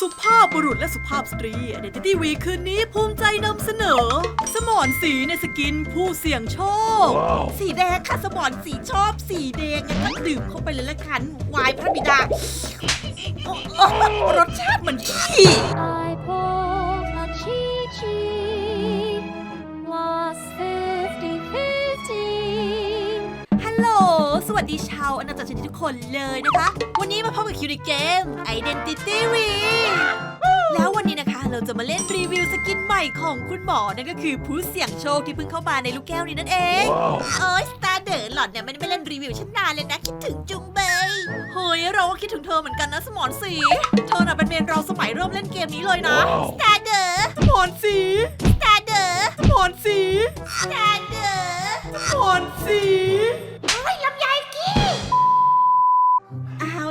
สุภาพบุรุษและสุภาพสตรี Identity Week คืนนี้ภูมิใจนำเสนอ สมอนสีในสกินผู้เสี่ยงโชค สีแดงค่ะสมอนสีชอบสีแดงงั้นก็ดื่มเข้าไปเลยละกันวายพระบิดาโอ้โอ้รสชาติเหมือนขี้ ชาวอนาจักรชนิดทุกคนเลยนะคะ วันนี้มาพบกับคิวในเกม Identity Week แล้ววันนี้นะคะเราจะมาเล่นรีวิวสกินใหม่ของคุณหมอ นั่นก็คือผู้เสี่ยงโชคที่เพิ่งเข้ามาในลูกแก้วนี้นั่นเองโอ้ยสตาร์เดอร์หล่อนเนี่ยไม่ได้ไม่เล่นรีวิวฉันนานเลยนะ คิดถึงจุงเบยเฮ้ยเราก็คิดถึงเธอเหมือนกันนะสมอนสี เธอน่ะเป็นเมนเราสมัยเริ่มเล่นเกมนี้เลยนะสตาร์เดอร์สมอนสีสตาร์เดอร์สมอนสีสตาร์เดอร์สมอนสี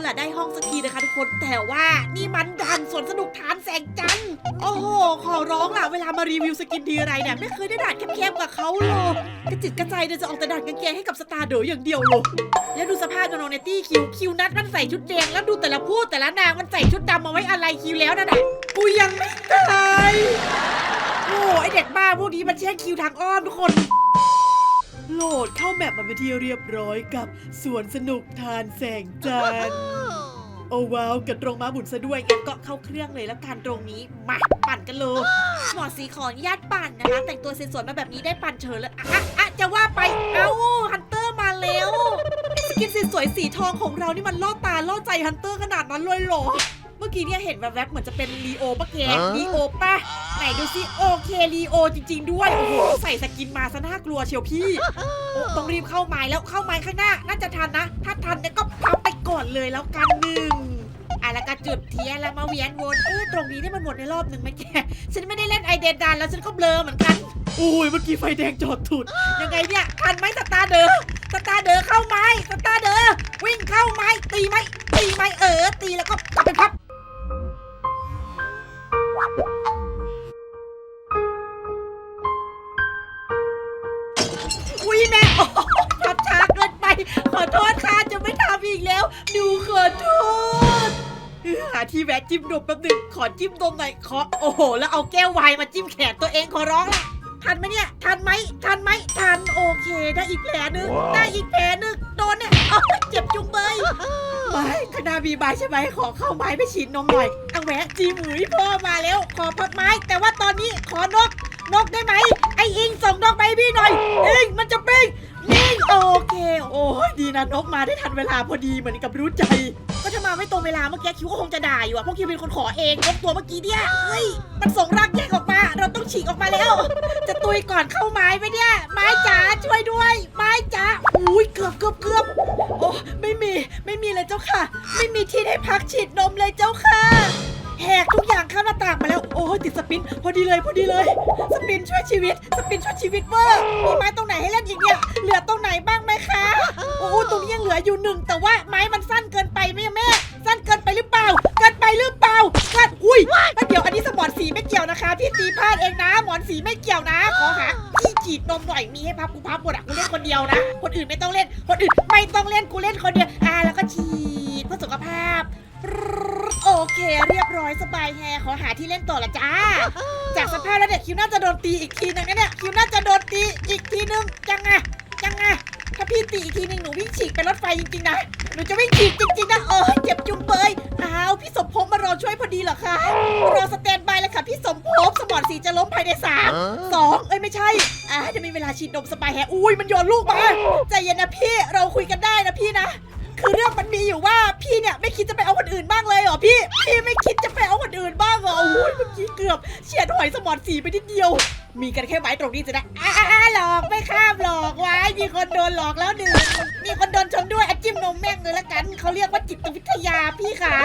าล่ะได้ห้องสักทีนะคะทุกคน แต่ว่านี่มันดันสวนสนุกฐานแสงจันทร์ โอ้โห ขอร้องล่ะ เวลามารีวิวสกินทีอะไรเนี่ยไม่เคยได้ด่านแคบๆกับเขาเลยกระจิตกระใจเนี่ยจะออกแต่ด่านกางเกงให้กับสตาร์เดออย่างเดียวเลยแล้วดูสภาพน้องเนตี้คิวคิวนัดมันใส่ชุดแดงแล้วดูแต่ละพูดแต่ละนางมันใส่ชุดดำมาไว้อะไรคิวแล้วนั่นน่ะกูยังไม่ตายโอ้ไอเด็กบ้าพวกนี้มันแช่งคิวทางอ้อมทุกคนโหลดเข้าแมปมาเป็นที่เรียบร้อยกับสวนสนุกทานแสงจันทร์ โอ้ว้าวกระตรงมาหมุนซะด้วยงั้นก็เข้าเครื่องเลยแล้วกันตรงนี้มาปั่นกันเลยหมอสีขออนุญาตปั่นนะคะ แต่งตัวสวยๆมาแบบนี้ได้ปั่นเชิญแล้วอะอะจะว่าไปเอ้าฮันเตอร์มาแล้วสกินสวยสีทองของเรานี่มันล่อตาล่อใจฮันเตอร์ขนาดนั้นเลยเหรอ เมื่อกี้เนี่ยเห็นแวบๆเหมือนจะเป็นลีโอปะแกลีโอปะไหนดูซิโอเคลีโอจริง ๆ ด้วยโอ้โหใส่สกินมาซะน่ากลัวเชียวพี่โอ้ต้องรีบเข้าไม้แล้วเข้าไม้ข้างหน้า น่าจะทันนะ ถ้าทันเนี่ยก็พับไปก่อนเลยแล้วกันหนึ่งอะแล้วก็จุดเทียนแล้วมาเวียนวนเออตรงนี้ได้มันหมดในรอบหนึ่งไหมแกฉันไม่ได้เล่นไอเดนดานแล้วฉันก็เบลอเหมือนกันโอ้ยเมื่อกี้ไฟแดงจอดถุดยังไงเนี่ยทันไหมสตาร์เดอร์สตาร์เดอร์เข้าไม้สตาร์เดอร์วิ่งเข้าไม้ตีไหมตีไหมเออตีแล้วก็กลับไปพับ อุ้ยแม่โอ้พับช้าเกินไป ขอโทษค่ะจะไม่ทำอีกแล้วหนูขอโทษหาที่แวะจิ้มนมแป๊บหนึงขอจิ้มนมหน่อยขอโอ้โห แล้วเอาแก้วไวน์มาจิ้มแขนตัวเองขอร้องละทันไหมเนี่ย ทันไหมทันไหมทันโอเค ได้อีกแผลหนึง ได้อีกแผลหนึงโดนเนี่ยอ้าวเจ็บจุงเบยไม่คณะมีใบใช่ไหมขอเข้าไม้ไปฉีดนมหน่อยเอาแหวะจีหมุยพ่อมาแล้ว ขอพับไม้ แต่ว่าตอนนี้ขอนก นกได้ไหมไออิงส่งนกไปให้พี่หน่อย ดีนะนกมาได้ทันเวลาพอดีเหมือนกับรู้ใจ ก็ถ้ามาไม่ตรงเวลาเมื่อกี้คิวก็คงจะด่าอยู่อะเพราะคิวเป็นคนขอเองนกตัวเมื่อกี้เนี่ยเฮ้ยมันส่งรากแยกออกมา เราต้องฉีกออกมาแล้ว จะตุยก่อนเข้าไม้ไหมเนี่ย ไม้จ๋าช่วยด้วย ไม้จ๋าอุ้ยเกือบเกือบเกือบโอ้ไม่มีไม่มีเลยเจ้าค่ะ ไม่มีที่ให้พักฉีดนมเลยเจ้าค่ะแหกทุกอย่างเข้าหน้าต่างมาแล้ว โอ้ยติดสปิน พอดีเลยพอดีเลย สปินช่วยชีวิต สปินช่วยชีวิตเวอร์มีไม้ตรงไหนให้เล่น ออยู่หนึ่งแต่ว่าไม้มันสั้นเกินไปไหมอะแม่ สั้นเกินไปหรือเปล่า เกินไปหรือเปล่าเกินอุ้ยแล้วเดี๋ยวอันนี้สมอนสีไม่เกี่ยวนะคะพี่ตีพลาดเองนะ หมอนสีไม่เกี่ยวนะ ขอหาที่ฉีดนมหน่อยมีให้พับกูพับหมดอะกูเล่นคนเดียวนะ คนอื่นไม่ต้องเล่น คนอื่นไม่ต้องเล่นกูเล่นคนเดียวอ่าแล้วก็ฉีดเพื่อสุขภาพโอเค เรียบร้อยสบายแฮขอหาที่เล่นต่อละจ้า จากสภาพแล้วเนี่ยคิวน่าจะโดนตีอีกทีนึงนะเนี่ยคิวน่าจะโดนตีอีกทีนึงยังไงยังไงถ้า พี่ตีอีกทีนึงหนูวิ่งฉีกไปรถไฟจริงๆนะ หนูจะวิ่งฉีกจริงๆนะโอ้ยเจ็บจุงเบยอ้าวพี่สมภพมารอช่วยพอดีเหรอคะรอสแตนบายแล้วค่ะพี่สมภพสมอนสีจะล้มภายในสามสองเอ้ยไม่ใช่อ่าจะมีเวลาฉีดนมสบายแฮอุ้ยมันโยนลูกมาใจเย็นนะพี่เราคุยกันได้นะพี่นะ คือเรื่องมันมีอยู่ว่าพี่เนี่ยไม่คิดจะไปเอาคนอื่นบ้างเลยเหรอพี่ พี่ไม่คิดจะไปเอาคนอื่นบ้างเหรอโอ้ยเมื่อกี้เกือบเฉียดหอยสมอนสีไปนิดเดียว มีกันแค่ไม้ตรงนี้จะได้อ่าหลอกไม่ข้ามหลอกไว้มีคนโดนหลอกแล้วหนึ่งมีคนโดนชนด้วยอะจิ้มนมแม่งเลยละกันเขาเรียกว่าจิตวิทยาพี่ค่ะ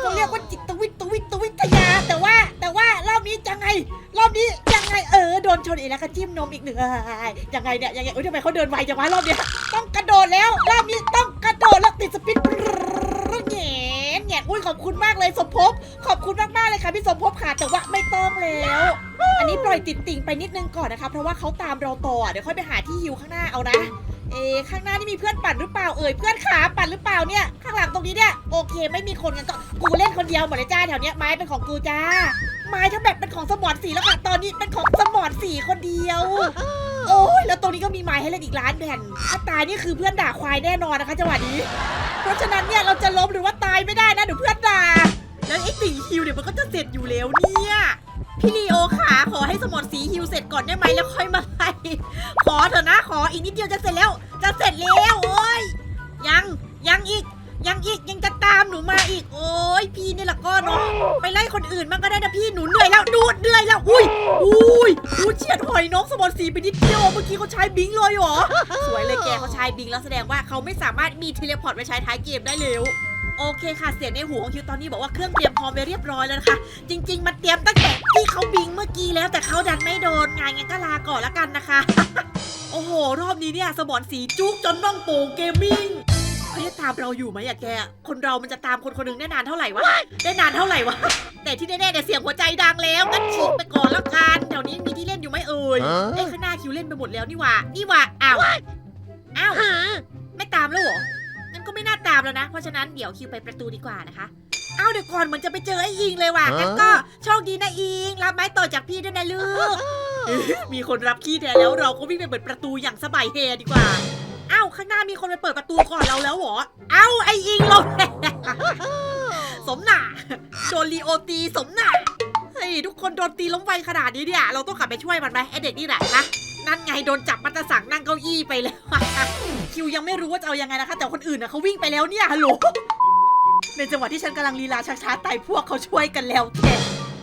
เขาเรียกว่าจิตวิทวิทวิทยา แต่ว่า แต่ว่ารอบนี้ยังไง รอบนี้ยังไงเออโดนชนอีกแล้วก็จิ้มนมอีกหนึ่งยังไงเนี่ยยังไงเอ้ยทำไมเขาเดินไวจังวะรอบเนี้ต้องกระโดดแล้วรอบนี้ต้องกระโดดแล้วติดสปินแง่แง่อุ้ยขอบคุณมากเลยสมภพขอบคุณมากมากๆเลยค่ะพี่สมภพค่ะแต่ว่าไม่ต้องแล้ว อันนี้ปล่อยติดติ่งไปนิดนึงก่อนนะคะเพราะว่าเขาตามเราต่อเดี๋ยวค่อยไปหาที่ฮิวข้างหน้าเอานะ เอ๊ข้างหน้านี่มีเพื่อนปั่นหรือเปล่าเอ่ยเพื่อนขาปั่นหรือเปล่าเนี่ยข้างหลังตรงนี้เนี่ยโอเค ไม่มีคนกันก็กูเล่นคนเดียวหมดเลยจ้าแถวเนี้ยไม้เป็นของกูจ้า ไม้ทั้งแบบเป็นของสมอนสีแล้วค่ะตอนนี้เป็นของสมอนสีคนเดียวโอ้ยแล้วตรงนี้ก็มีไม้ให้เล่นอีกล้านแผ่นถ้าตายนี่คือเพื่อนด่าควายแน่นอนนะคะจังหวะนี้ เพราะฉะนั้นเนี่ยเราจะล้มหรือว่าตายไม่ได้นะเดี๋ยวเพื่อนด่า แล้วไอ้ตีฮิวเนี่ยมันก็จะเสร็จอยู่แล้วเนี่ย พี่ลีโอขาขอให้สมอนสีฮิวเสร็จก่อนได้ไหมแล้วค่อยมาไล่ขอเถอะนะขออีกนิดเดียวจะเสร็จแล้ว จะเสร็จแล้วโอ้ยยังยังอีก ยังอีกยังจะตามหนูมาอีก โอ้ยพี่นี่แหละก็เนาะไปไล่คนอื่นบ้างก็ได้นะพี่หนูเหนื่อยแล้วดูดเหนื่อยแล้วอุ้ยอุ้ยอุ้ยเฉียดหอยน้องสมอนสีไปนิดเดียวเมื่อกี้เขาใช้บิงเลยเหรอสวยเลยแกเขาใช้บิงแล้วแสดงว่าเขาไม่สามารถมีเทเลพอร์ตไปใช้ท้ายเกมได้แล้ว โอเคค่ะเสียงในหูของคิวตอนนี้บอกว่าเครื่องเตรียมพร้อมไปเรียบร้อยแล้วนะคะ จริง ๆ มันเตรียมตั้งแต่ที่เขาบิงเมื่อกี้แล้วแต่เขาดันไม่โดนไงงั้นก็ลาก่อนละกันนะคะ โอ้โห รอบนี้เนี่ยสมอนสีจุกจนน้องโป่งเกมมิ่งเขาจะตามเราอยู่ไหมอะแก คนเรามันจะตามคนคนหนึงได้นานเท่าไหร่วะ ได้นานเท่าไหร่วะ แต่ที่แน่ๆเนี่ยเสียงหัวใจดังแล้วงั้นฉีกไปก่อนละกันแถวนี้มีที่เล่นอยู่ไหมเอ่ยฮะเอ้ยข้างหน้าคิวเล่นไปหมดแล้วนี่หว่า นี่หว่าอ้าว อ้าว ไม่ตามแล้วเหรองั้นก็ ไม่น่าตามแล้วนะ เพราะฉะนั้นเดี๋ยวคิวไปประตูดีกว่านะคะอ้าวเดี๋ยวก่อนเหมือนจะไปเจอไอ้อิงเลยว่ะฮะงั้นก็โชคดีนะอิง รับไม้ต่อจากพี่ด้วยนะลูก มีคนรับขี้แทนแล้วเราก็วิ่งไปเปิดประตูอย่างสบายเฮดีกว่าอ้าวข้างหน้ามีคนไปเปิดประตูก่อนเราแล้วเหรอ เอ้าไอ้อิงลงสมหนาโดนลีโอตีสมหนาเฮ้ยทุกคนโดนตีล้มไวขนาดนี้เนี่ย เราต้องกลับไปช่วยมันไหมไอเด็กนี่แหละนะ นั่นไงโดนจับมัตสังนั่งเก้าอี้ไปแล้ว คิวยังไม่รู้ว่าจะเอายังไงนะคะ แต่คนอื่นนะเขาวิ่งไปแล้วเนี่ยฮัลโหลในจังหวะที่ฉันกำลังลีลาช้าๆไต่พวกเขาช่วยกันแล้วแก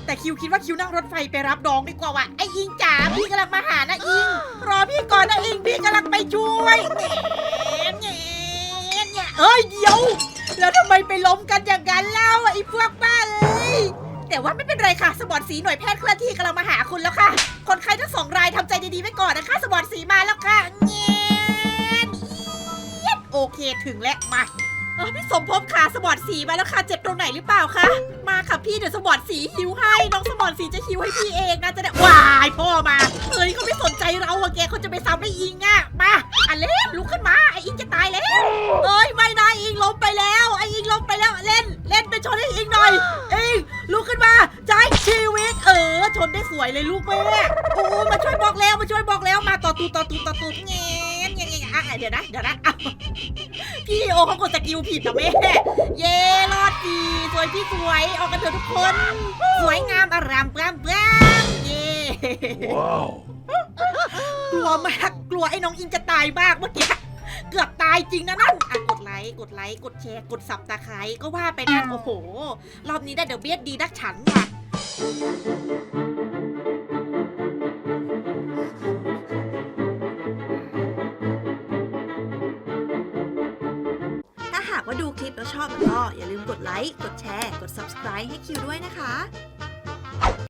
แต่คิวคิดว่าคิวนั่งรถไฟไปรับน้องดีกว่าว่ะไออิงจ๋าพี่กำลังมาหานะอิง รอพี่ก่อนนะอิงพี่กำลังไปช่วยแหน่แหน่แหน่เอ้ยเดี๋ยว แล้วทำไมไปล้มกันอย่างนั้นเล่าไอ้พวกบ้าเอ้ยแต่ว่าไม่เป็น ไรค่ะ สมอนสีหน่วยแพทย์เคลื่อนที่กำลังมาหาคุณแล้วค่ะ คนไข้ทั้งสองรายทำใจดีๆไว้ก่อนนะคะ สมอนสีมาแล้วค่ะเงี้ยโอเคถึงแล้วมาเออพี่สมภพค่ะสมอนสีมาแล้วค่ะ เจ็บตรงไหนหรือเปล่าคะ มาค่ะพี่เดี๋ยวสมอนสีฮิวให้ น้องสมอนสีจะฮิวให้พี่เองนะจะได้วายพ่อมาเฮ้ยเขาไม่สนใจเราอะแกเขาจะไปซ้ำไอ้อิงอะมาอันเล่นลุกขึ้นมาไอ้อิงจะตายแล้วเอ้ยไม่นะอิงล้มไปแล้วไออิงล้มไปแล้วเล่น เล่นไปชนให้อิงหน่อยอิงลุกขึ้นมาใจ ชนได้สวยเลยลูกแม่โอ้มาช่วยบอกแล้วมาช่วยบอกแล้วมาต่อตูต่อตูต่อตูเงี้ยเงี้ยเงี้ยอะเดี๋ยวนะเดี๋ยวนะอะพี่โอเขากดสกิลผิดนะแม่เย่รอดดีสวยพี่สวยออกกันเถอะทุกคน สวยงามอารามปรามปรามเย่ Wow. กลัวมากกลัวไอ้น้องอิงจะตายมากเมื่อกี้เกือบตายจริงนะนั่นอะกดไลค์กดไลค์กดแชร์กดสับตะไคร้ก็ว่าไปนะโอ้โห รอบนี้ได้เดอะเบียดดีนักฉันค่ะ ดูคลิปแล้วชอบก็อย่าลืมกดไลค์ กดแชร์ กด subscribe ให้คิวด้วยนะคะ